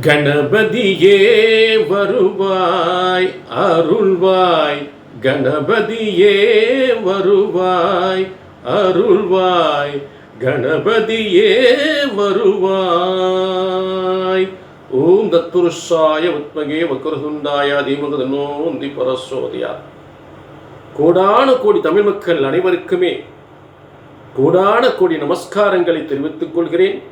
கணபதியே வருவாய் அருள்வாய். கணபதியே வருவாய் அருள்வாய். கணபதியே வருவாய். ஓம் தத்துருஷாய உத்மகே வக்ரதுண்டாய தீமகதனோந்தி பரசோதியா. கோடான கோடி தமிழ் மக்கள் அனைவருக்குமே கோடான கோடி நமஸ்காரங்களை தெரிவித்துக் கொள்கிறேன்.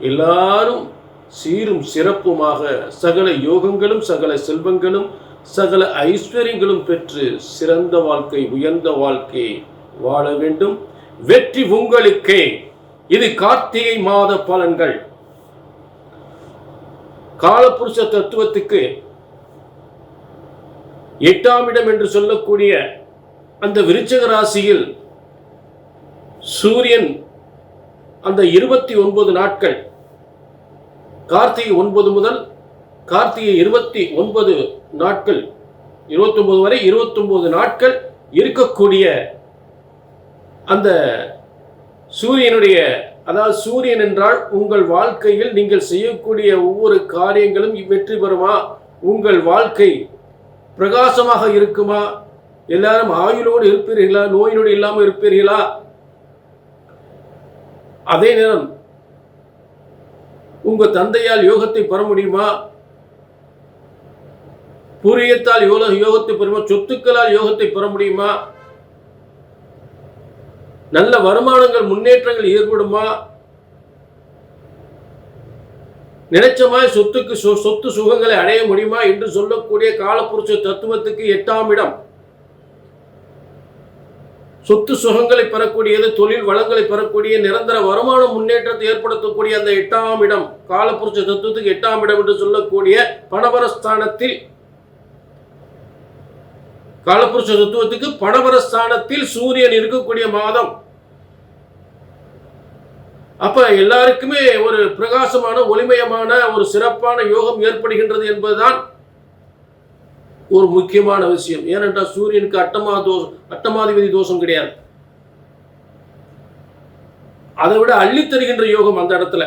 எல்லாரும் சீரும் சிறப்புமாக சகல யோகங்களும் சகல செல்வங்களும் சகல ஐஸ்வர்யங்களும் பெற்று சிறந்த வாழ்க்கை உயர்ந்த வாழ்க்கை வாழ வேண்டும். வெற்றி உங்களுக்கே. இது கார்த்திகை மாத பலன்கள். காலபுருஷ தத்துவத்துக்கு எட்டாம் இடம் என்று சொல்லக்கூடிய அந்த விருச்சக ராசியில் சூரியன் அந்த இருபத்தி ஒன்பது நாட்கள் கார்த்திகை ஒன்பது முதல் கார்த்திகை இருபத்தி ஒன்பது நாட்கள் இருபத்தொன்பது வரை இருபத்தொன்பது நாட்கள் இருக்கக்கூடிய அந்த சூரியனுடைய அதாவது சூரியன் என்றால் உங்கள் வாழ்க்கையில் நீங்கள் செய்யக்கூடிய ஒவ்வொரு காரியங்களும் வெற்றி பெறுமா? உங்கள் வாழ்க்கை பிரகாசமாக இருக்குமா? எல்லாரும் ஆயுளோடு இருப்பீர்களா? நோயினோடு இல்லாமல் இருப்பீர்களா? அதே நேரம் உங்க தந்தையால் யோகத்தை பெற முடியுமா? பூரியத்தால் யோக யோகத்தை பெறுமா? சொத்துக்களால் யோகத்தை பெற முடியுமா? நல்ல வருமானங்கள் முன்னேற்றங்கள் ஏற்படுமா? நினைச்ச மாதிரி சொத்துக்கு சொத்து சுகங்களை அடைய முடியுமா? என்று சொல்லக்கூடிய காலப்புருஷ தத்துவத்துக்கு எட்டாம் இடம். சொத்து சுகங்களை பெறக்கூடியது தொழில் வளங்களை பெறக்கூடிய நிரந்தர வருமான முன்னேற்றத்தை ஏற்படுத்தக்கூடிய அந்த எட்டாம் இடம் காலப்புருஷ தத்துவத்துக்கு எட்டாம் இடம் என்று சொல்லக்கூடிய பணபரஸ்தானத்தில் காலப்புருஷ தத்துவத்துக்கு பணபரஸ்தானத்தில் சூரியன் இருக்கக்கூடிய மாதம். அப்ப எல்லாருக்குமே ஒரு பிரகாசமான ஒளிமயமான ஒரு சிறப்பான யோகம் ஏற்படுகின்றது என்பதுதான் ஒரு முக்கியமான விஷயம். ஏனென்றால் சூரியனுக்கு அட்டமா தோஷம் அட்டமாதிபதி தோஷம் கிடையாது. அதை விட அள்ளி தருகின்ற யோகம் அந்த இடத்துல.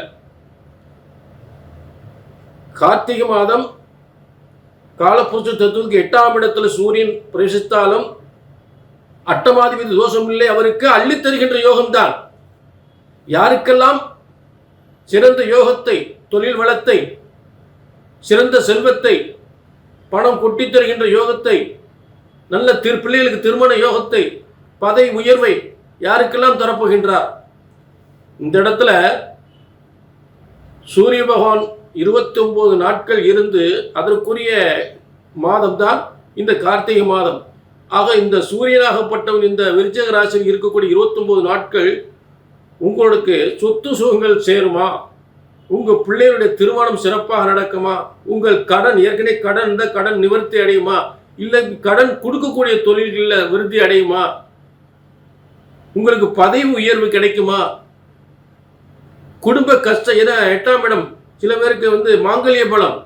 கார்த்திகை மாதம் காலப்புருஷ தத்துவத்துக்கு எட்டாம் இடத்துல சூரியன் பிரவேசித்தாலும் அட்டமாதிபதி தோஷம் இல்லை அவருக்கு அள்ளி தருகின்ற யோகம்தான். யாருக்கெல்லாம் சிறந்த யோகத்தை தொழில் வளத்தை சிறந்த செல்வத்தை பணம் கொட்டித் தருகின்ற யோகத்தை நல்ல திரு பிள்ளைகளுக்கு திருமண யோகத்தை பதவி உயர்வை யாருக்கெல்லாம் தரப்போகின்றார்? இந்த இடத்துல சூரிய பகவான் இருபத்தி ஒன்பது நாட்கள் இருந்து அதற்குரிய மாதம்தான் இந்த கார்த்திகை மாதம். ஆக இந்த சூரியனாகப்பட்டவன் இந்த விருச்சக ராசியில் இருக்கக்கூடிய 29 நாட்கள் உங்களுக்கு சொத்து சுகங்கள் சேருமா? உங்கள் பிள்ளைகளுடைய திருமணம் சிறப்பாக நடக்குமா? உங்கள் கடன் ஏற்கனவே கடன் இருந்தால் கடன் நிவர்த்தி அடையுமா? இல்லை கடன் கொடுக்கக்கூடிய தொழில்களில் விருத்தி அடையுமா? உங்களுக்கு பதவி உயர்வு கிடைக்குமா? குடும்ப கஷ்டம் ஏன்னா எட்டாம் இடம் சில பேருக்கு வந்து மாங்கல்ய பலம்.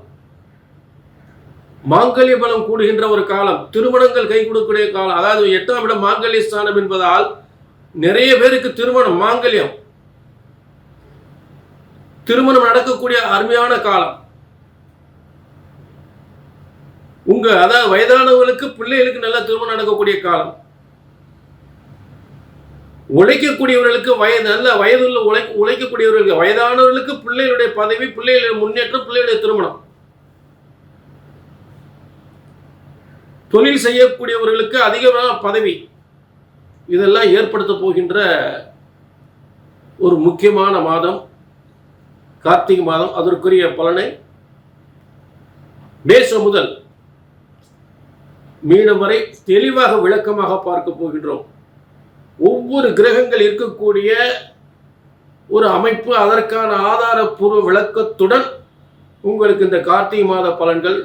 மாங்கல்ய பலம் கூடுகின்ற ஒரு காலம் திருமணங்கள் கை கொடுக்கக்கூடிய காலம். அதாவது எட்டாம் இடம் மாங்கல்ய ஸ்தானம் என்பதால் நிறைய பேருக்கு திருமணம் மாங்கல்யம். திருமணம் நடக்கக்கூடிய அருமையான காலம். உங்க அதாவது வயதானவர்களுக்கு பிள்ளைகளுக்கு நல்ல திருமணம் நடக்கக்கூடிய காலம். உழைக்கக்கூடியவர்களுக்கு வயது நல்ல வயதுள்ள உழை உழைக்கக்கூடியவர்களுக்கு வயதானவர்களுக்கு பிள்ளைகளுடைய பதவி பிள்ளைகளுடைய முன்னேற்றம் பிள்ளைகளுடைய திருமணம். தொழில் செய்யக்கூடியவர்களுக்கு அதிகமான பதவி. இதெல்லாம் ஏற்படுத்த போகின்ற ஒரு முக்கியமான மாதம். கார்த்திகை மாதம் அதற்குரிய பலனை மேசம் முதல் மீனம் வரை தெளிவாக விளக்கமாக பார்க்க போகின்றோம். ஒவ்வொரு கிரகங்கள் இருக்கக்கூடிய ஒரு அமைப்பு அதற்கான ஆதாரப்பூர்வ விளக்கத்துடன் உங்களுக்கு இந்த கார்த்திகை மாத பலன்கள்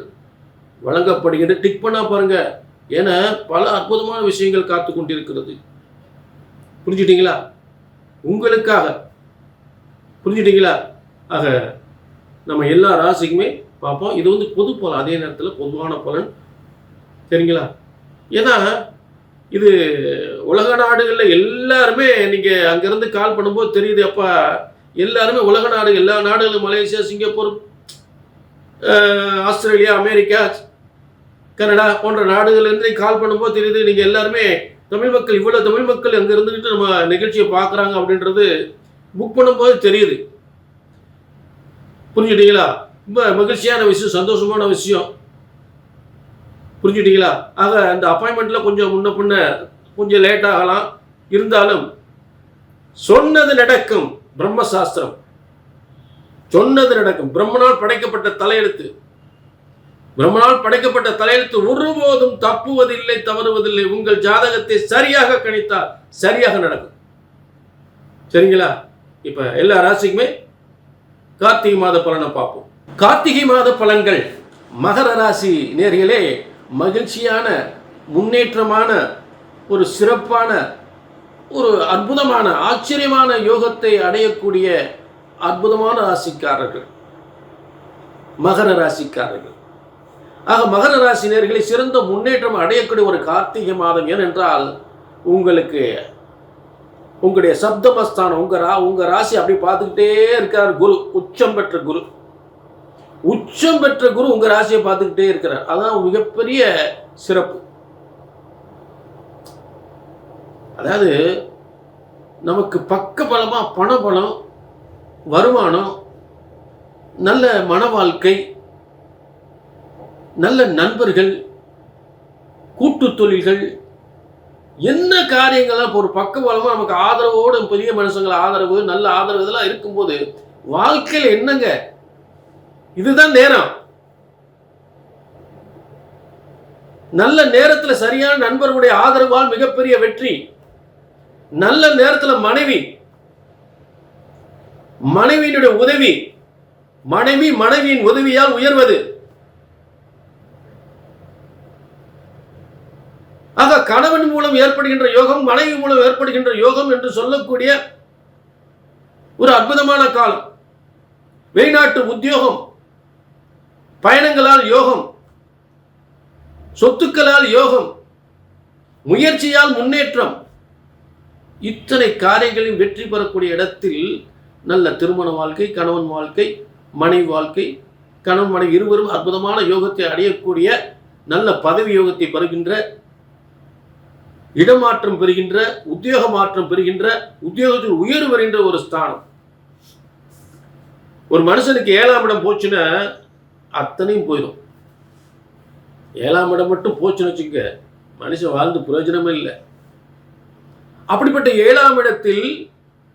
வழங்கப்படுகின்ற டிக் பண்ணா பாருங்க. என பல அற்புதமான விஷயங்கள் காத்து கொண்டிருக்கிறது. புரிஞ்சுட்டீங்களா? உங்களுக்காக. புரிஞ்சுட்டீங்களா? ஆக நம்ம எல்லா ராசிக்குமே பார்ப்போம். இது வந்து பொது பலன். அதே நேரத்தில் பொதுவான பலன். சரிங்களா? ஏன்னா இது உலக நாடுகளில் எல்லாருமே நீங்கள் அங்கேருந்து கால் பண்ணும்போது தெரியுது அப்பா எல்லாருமே உலக நாடு எல்லா நாடுகளும் Malaysia Singapore Australia America Canada போன்ற நாடுகள்லேருந்து கால் பண்ணும்போது தெரியுது நீங்கள் எல்லாருமே தமிழ் மக்கள் இவ்வளோ தமிழ் மக்கள் அங்கே இருந்துக்கிட்டு நம்ம நிகழ்ச்சியை பார்க்குறாங்க அப்படின்றது புக் பண்ணும்போது தெரியுது. புரிஞ்சுட்டீங்களா ரொம்ப மகிழ்ச்சியான விஷயம் சந்தோஷமான விஷயம். புரிஞ்சுட்டீங்களா ஆக அந்த அப்பாயின்மெண்ட்டில் கொஞ்சம் முன்ன பின்ன கொஞ்சம் லேட் ஆகலாம். இருந்தாலும் சொன்னது நடக்கும் பிரம்மசாஸ்திரம். சொன்னது நடக்கும். பிரம்மனால் படைக்கப்பட்ட தலையெழுத்து. பிரம்மனால் படைக்கப்பட்ட தலையெழுத்து ஒருபோதும் தப்புவதில்லை தவறுவதில்லை. உங்கள் ஜாதகத்தை சரியாக கணித்தால் சரியாக நடக்கும். சரிங்களா? இப்போ எல்லா ராசிக்குமே கார்த்திகை மாத பலனை பார்ப்போம். கார்த்திகை மாத பலன்கள் மகர ராசி நேர்களே மகிழ்ச்சியான முன்னேற்றமான ஒரு சிறப்பான ஒரு அற்புதமான ஆச்சரியமான யோகத்தை அடையக்கூடிய அற்புதமான ராசிக்காரர்கள். மகர ராசிக்காரர்கள். ஆக மகர ராசினியர்களை சிறந்த முன்னேற்றம் அடையக்கூடிய ஒரு கார்த்திகை மாதம் ஏனென்றால் உங்களுக்கு உங்களுடைய சப்தமஸ்தானம் உங்கள் ரா உங்கள் ராசி அப்படி பார்த்துக்கிட்டே இருக்கிறார் குரு. உச்சம் பெற்ற குரு. உச்சம் பெற்ற குரு உங்கள் ராசியை பார்த்துக்கிட்டே இருக்கிறார். அதான் மிகப்பெரிய சிறப்பு. அதாவது நமக்கு பக்க பலமாக பண பலம் வருமானம் நல்ல மன வாழ்க்கை நல்ல நண்பர்கள் கூட்டு தொழில்கள் என்ன காரியங்கள்லாம் இப்போ ஒரு பக்கபலமாக நமக்கு ஆதரவோடு பெரிய மனுஷங்கள ஆதரவு நல்ல ஆதரவு இதெல்லாம் இருக்கும்போது வாழ்க்கையில் என்னங்க? இதுதான் நேரம். நல்ல நேரத்தில் சரியான நண்பர்களுடைய ஆதரவால் மிகப்பெரிய வெற்றி. நல்ல நேரத்தில் மனைவி. மனைவியினுடைய உதவி. மனைவி மனைவியின் உதவியால் உயர்வது ஆக கணவன் மூலம் ஏற்படுகின்ற யோகம் மனைவி மூலம் ஏற்படுகின்ற யோகம் என்று சொல்லக்கூடிய ஒரு அற்புதமான காலம். வெளிநாட்டு உத்தியோகம் பயணங்களால் யோகம் சொத்துக்களால் யோகம் முயற்சியால் முன்னேற்றம். இத்தனை காரியங்களில் வெற்றி பெறக்கூடிய இடத்தில் நல்ல திருமண வாழ்க்கை கணவன் வாழ்க்கை மனைவி வாழ்க்கை கணவன் மனைவி இருவரும் அற்புதமான யோகத்தை அடையக்கூடிய நல்ல பதவி யோகத்தை பெறுகின்ற இடமாற்றம் பெறுகின்ற உத்தியோக மாற்றம் பெறுகின்ற உத்தியோகத்தில் உயர்வு வருகின்ற ஒரு ஸ்தானம். ஒரு மனுஷனுக்கு ஏழாம் இடம் போச்சுன்னா அத்தனையும் போயிடும். ஏழாம் இடம் மட்டும் போச்சுன்னு வச்சுக்க மனுஷன் வாழ்ந்து பிரயோஜனமே இல்லை. அப்படிப்பட்ட ஏழாம் இடத்தில்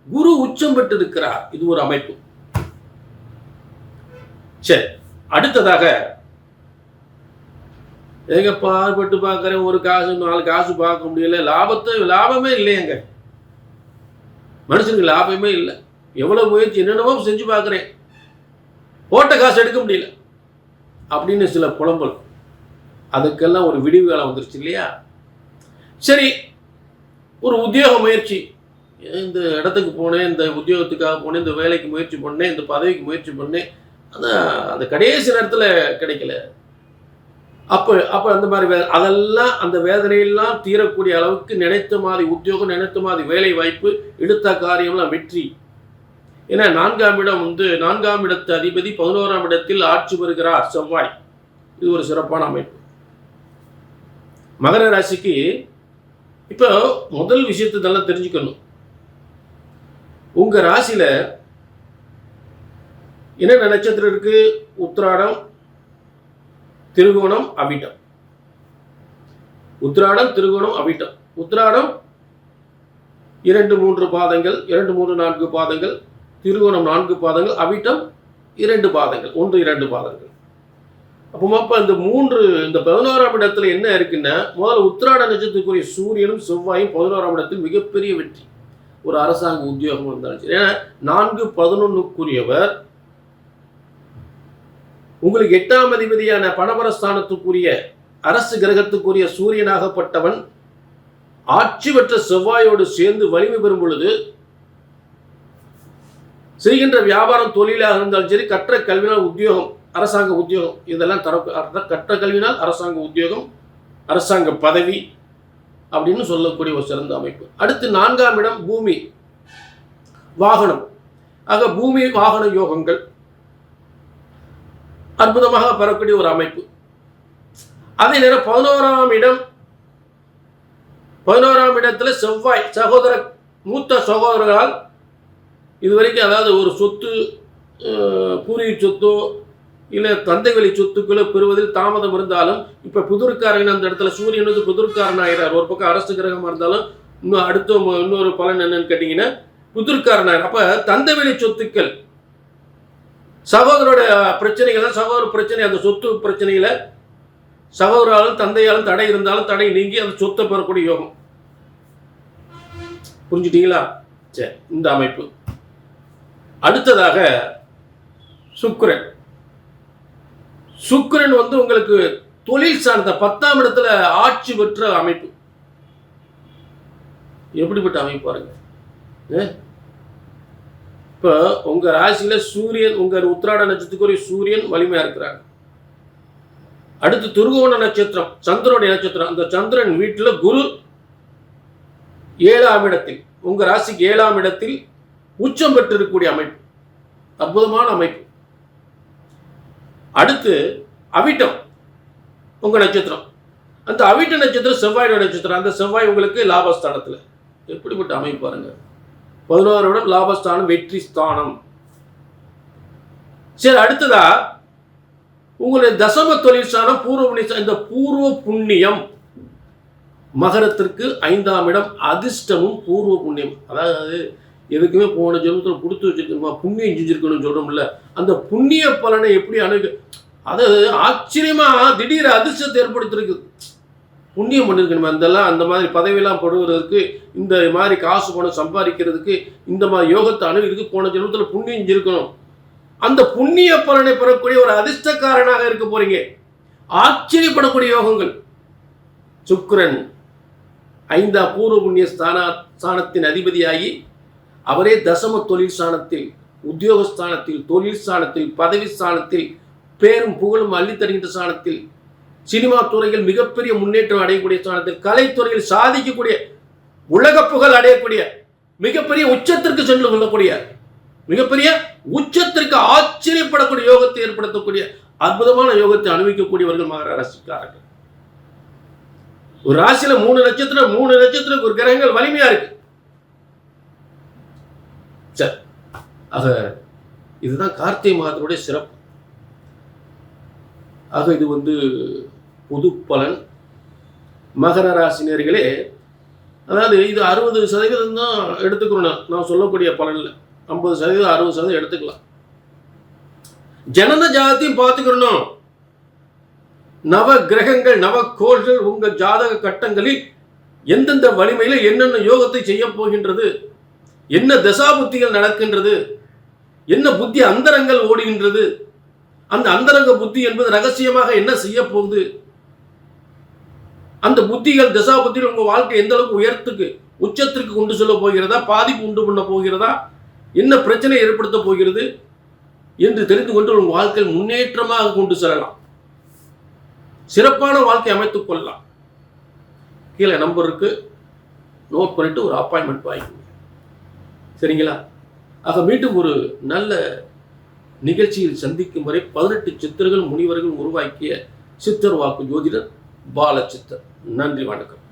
குரு உச்சம் பெற்று இருக்கிறார் இது ஒரு அமைப்பு. சரி அடுத்ததாக ஏங்க பார்ப்பட்டு பார்க்குறேன்? ஒரு காசு நாலு காசு பார்க்க முடியல. லாபத்தை லாபமே இல்லையங்க மனுஷனுக்கு லாபமே இல்லை. எவ்வளோ முயற்சி என்னென்னவோ செஞ்சு பார்க்குறேன். போட்ட காசு எடுக்க முடியல. அப்படின்னு சில புலம்பல். அதுக்கெல்லாம் ஒரு விடிவு காலம் வந்துருச்சு இல்லையா? சரி ஒரு உத்தியோக முயற்சி. இந்த இடத்துக்கு போனேன் இந்த உத்தியோகத்துக்காக போனேன் இந்த வேலைக்கு முயற்சி பண்ணேன் இந்த பதவிக்கு முயற்சி பண்ணேன். ஆனால் அந்த கடைசி நேரத்தில் கிடைக்கல. அப்போ அப்போ அந்த மாதிரி வே அதெல்லாம் அந்த வேதனையெல்லாம் தீரக்கூடிய அளவுக்கு நினைத்த மாதிரி உத்தியோகம் நினைத்த மாதிரி வேலை வாய்ப்பு எடுத்த காரியம்லாம் வெற்றி. ஏன்னா நான்காம் இடம் வந்து நான்காம் இடத்து அதிபதி பதினோராம் இடத்தில் ஆட்சி பெறுகிறார் செவ்வாய். இது ஒரு சிறப்பான அமைப்பு. மகர ராசிக்கு இப்போ முதல் விஷயத்தை நல்லா தெரிஞ்சுக்கணும். உங்கள் ராசியில் என்னென்ன நட்சத்திரம் இருக்கு? உத்திராடம் திருகோணம் அவிட்டம். உத்ராடம் திருகோணம் அவிட்டம். உத்ராடம் இரண்டு மூன்று பாதங்கள் இரண்டு மூன்று நான்கு பாதங்கள் திருகோணம் நான்கு பாதங்கள் அவிட்டம் இரண்டு பாதங்கள் ஒன்று இரண்டு பாதங்கள். அப்போ அப்போ இந்த மூன்று இந்த பதினோராம் இடத்துல என்ன இருக்குன்னா முதல்ல உத்திராட நட்சத்திரத்துக்குரிய சூரியனும் செவ்வாயும் பதினோராம் இடத்தில் மிகப்பெரிய வெற்றி. ஒரு அரசாங்க உத்தியோகம் இருந்தாலும் சரி. ஏன்னா நான்கு பதினொன்னுக்குரியவர் உங்களுக்கு எட்டாம் அதிபதியான பணபரஸ்தானத்துக்குரிய அரசு கிரகத்துக்குரிய சூரியனாகப்பட்டவன் ஆட்சி பெற்ற செவ்வாயோடு சேர்ந்து வலிமை பெறும் பொழுது செய்கின்ற வியாபாரம் தொழிலாக இருந்தாலும் சரி கற்ற கல்வினால் உத்தியோகம் அரசாங்க உத்தியோகம் இதெல்லாம் தர கற்ற கல்வினால் அரசாங்க உத்தியோகம் அரசாங்க பதவி அப்படின்னு சொல்லக்கூடிய ஒரு சிறந்த அமைப்பு. அடுத்து நான்காம் இடம் பூமி வாகனம். ஆக பூமி வாகன யோகங்கள். அற்புதமாக பெறக்கூடிய ஒரு அமைப்பு. அதே நேரம் பதினோராம் இடம் பதினோராம் இடத்துல செவ்வாய் சகோதர மூத்த சகோதரர்களால் இதுவரைக்கும் அதாவது ஒரு சொத்து பூரி பூர்வீக சொத்தோ இல்லை தந்தை வழி சொத்துக்களோ பெறுவதில் தாமதம் இருந்தாலும் இப்போ புதிர்காரன் அந்த இடத்துல சூரியன் வந்து புதிர்காரன் ஆகிறார் ஒரு பக்கம் அரசு கிரகமாக இருந்தாலும் இன்னும் அடுத்த இன்னொரு பலன் என்னன்னு கேட்டிங்கன்னா புதிர்காரன் ஆகிறார் அப்போ தந்தை வழி சொத்துக்கள் சகோதரோட பிரச்சனைகள் சகோதர பிரச்சனை அந்த சொத்து பிரச்சனையில சகோதராலும் தந்தையாலும் தடை இருந்தாலும் தடை நீங்கி அந்த சொத்தை பெறக்கூடிய யோகம். புரிஞ்சுட்டீங்களா? சரி இந்த அமைப்பு. அடுத்ததாக சுக்கரன். சுக்கரன் வந்து உங்களுக்கு தொழில் சார்ந்த பத்தாம் இடத்துல ஆட்சி பெற்ற அமைப்பு. எப்படிப்பட்ட அமைப்பு பாருங்க. இப்போ உங்க ராசியில் சூரியன் உங்க உத்திராட நட்சத்திரத்துக்குரிய சூரியன் வலிமையா இருக்கிறாங்க அடுத்து துருகோண நட்சத்திரம் சந்திரனுடைய நட்சத்திரம். அந்த சந்திரன் வீட்டில் குரு ஏழாம் இடத்தில் உங்க ராசிக்கு ஏழாம் இடத்தில் உச்சம் பெற்றிருக்கக்கூடிய அமைப்பு. அற்புதமான அமைப்பு. அடுத்து அவிட்டம் உங்க நட்சத்திரம். அந்த அவிட்ட நட்சத்திரம் செவ்வாயோட நட்சத்திரம். அந்த செவ்வாய் உங்களுக்கு லாபஸ்தானத்துல. எப்படிப்பட்ட அமைப்பு பதினோரு இடம் லாபஸ்தானம் வெற்றி ஸ்தானம். சரி அடுத்ததா உங்களுடைய தசம தொழில் ஸ்தானம் பூர்வ புண்ணிய இந்த பூர்வ புண்ணியம். மகரத்திற்கு ஐந்தாம் இடம் அதிர்ஷ்டமும் பூர்வ புண்ணியம். அதாவது எதுக்குமே போன ஜென்மத்தில் கொடுத்து வச்சிருக்கணுமா? புண்ணியம் செஞ்சிருக்கணும்னு சொல்றோம்ல. அந்த புண்ணிய பலனை எப்படி அணுகு அதாவது ஆச்சரியமா திடீர் அதிர்ஷ்டத்தை ஏற்படுத்திருக்கு புண்ணியம் பண்ணியிருக்கணும் இதெல்லாம் அந்த மாதிரி பதவியெல்லாம் படுவதற்கு இந்த மாதிரி காசு பணம் சம்பாதிக்கிறதுக்கு இந்த மாதிரி யோகத்தை அணுகிறதுக்கு போன ஜென்மத்தில் புண்ணியம் இருக்கணும் அந்த புண்ணிய பலனை பெறக்கூடிய ஒரு அதிர்ஷ்டக்காரனாக இருக்க போறீங்க. ஆச்சரியப்படக்கூடிய யோகங்கள். சுக்ரன் ஐந்தா பூர்வ புண்ணிய ஸ்தானா ஸ்தானத்தின் அதிபதியாகி அவரே தசம தொழில் ஸ்தானத்தில் உத்தியோகஸ்தானத்தில் தொழில் ஸ்தானத்தில் பதவி ஸ்தானத்தில் பேரும் புகழும் அள்ளித்தருகின்ற ஸ்தானத்தில் சினிமா துறையில் மிகப்பெரிய முன்னேற்றம் அடையக்கூடிய ஸ்தானத்தில் கலைத்துறையில் சாதிக்கக்கூடிய உலக புகழ் அடையக்கூடிய மிகப்பெரிய உச்சத்திற்கு சென்று கொள்ளக்கூடிய மிகப்பெரிய உச்சத்திற்கு ஆச்சரியப்படக்கூடிய யோகத்தை ஏற்படுத்தக்கூடிய அற்புதமான யோகத்தை அனுபவிக்கக்கூடியவர்கள் மகர ராசிக்காரர்கள் ஒரு ராசியில மூணு நட்சத்திரம் மூணு நட்சத்திரம் ஒரு கிரகங்கள் வலிமையா இருக்கு. சரி ஆக இதுதான் கார்த்திகை மாதத்தினுடைய சிறப்பு. ஆக இது வந்து பொது பலன் மகர ராசினியர்களே அதாவது இது அறுபது சதவீதம் தான் எடுத்துக்கணும் நான் நான் சொல்லக்கூடிய பலனில். ஐம்பது சதவீதம் அறுபது சதவீதம் எடுத்துக்கலாம். ஜனன ஜாதத்தையும் பார்த்துக்கணும் நவ கிரகங்கள் நவ கோள்கள் உங்க ஜாதக கட்டங்களில் எந்தெந்த வலிமையில என்னென்ன யோகத்தை செய்ய போகின்றது என்ன தசாபுத்திகள் நடக்கின்றது என்ன புத்தி அந்தரங்கள் ஓடுகின்றது அந்த அந்தரங்க புத்தி என்பது ரகசியமாக என்ன செய்ய போகுது அந்த புத்திகள் தசா புத்திகள் உங்கள் வாழ்க்கை எந்த அளவுக்கு உயரத்துக்கு உச்சத்திற்கு கொண்டு செல்ல போகிறதா பாதிப்பு உண்டு பண்ண போகிறதா என்ன பிரச்சனை ஏற்படுத்த போகிறது என்று தெரிந்து கொண்டு உங்கள் வாழ்க்கையில் முன்னேற்றமாக கொண்டு செல்லலாம். சிறப்பான வாழ்க்கை அமைத்துக் கொள்ளலாம். கீழே நம்பருக்கு நோட் பண்ணிட்டு ஒரு அப்பாயின்மெண்ட் வாங்கிக்கோங்க. சரிங்களா? ஆக மீண்டும் ஒரு நல்ல நிகழ்ச்சியில் சந்திக்கும் வரை பதினெட்டு சித்தர்கள் முனிவர்கள் உருவாக்கிய சித்தர் வாக்கு ஜோதிடர் பாலச்சித்தர் நன்றி வணக்கம்.